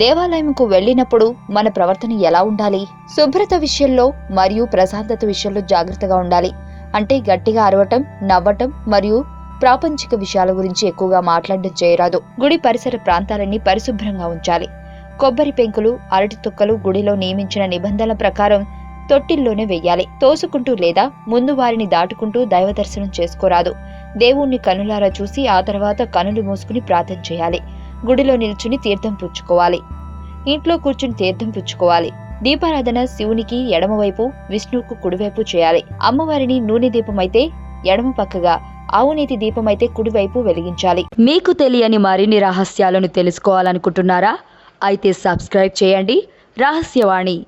దేవాలయంకు వెళ్ళినప్పుడు మన ప్రవర్తన ఎలా ఉండాలి? శుభ్రత విషయంలో మరియు ప్రశాంతత విషయంలో జాగ్రత్తగా ఉండాలి. అంటే గట్టిగా అరవటం నవ్వటం మరియు ప్రాపంచిక విషయాల గురించి ఎక్కువగా మాట్లాడడం చేయరాదు. గుడి పరిసర ప్రాంతాలన్నీ పరిశుభ్రంగా ఉంచాలి. కొబ్బరి పెంకులు అరటి తుక్కలు గుడిలో నియమించిన నిబంధనల ప్రకారం తొట్టిల్లోనే వెయ్యాలి. తోసుకుంటూ లేదా ముందు వారిని దాటుకుంటూ దైవ దర్శనం చేసుకోరాదు. దేవుణ్ణి కనులారా చూసి ఆ తర్వాత కనులు మూసుకుని ప్రార్థన చేయాలి. గుడిలో నిల్చుని తీర్థం పుచ్చుకోవాలి. ఇంట్లో కూర్చుని తీర్థం పుచ్చుకోవాలి. దీపారాధన శివునికి ఎడమవైపు విష్ణువుకు కుడివైపు చేయాలి. అమ్మవారిని నూనె దీపమైతే ఎడమ పక్కగా ఆవునేతి దీపమైతే కుడివైపు వెలిగించాలి. మీకు తెలియని మరిన్ని రహస్యాలను తెలుసుకోవాలనుకుంటున్నారా? అయితే సబ్స్క్రైబ్ చేయండి. రహస్యవాణి.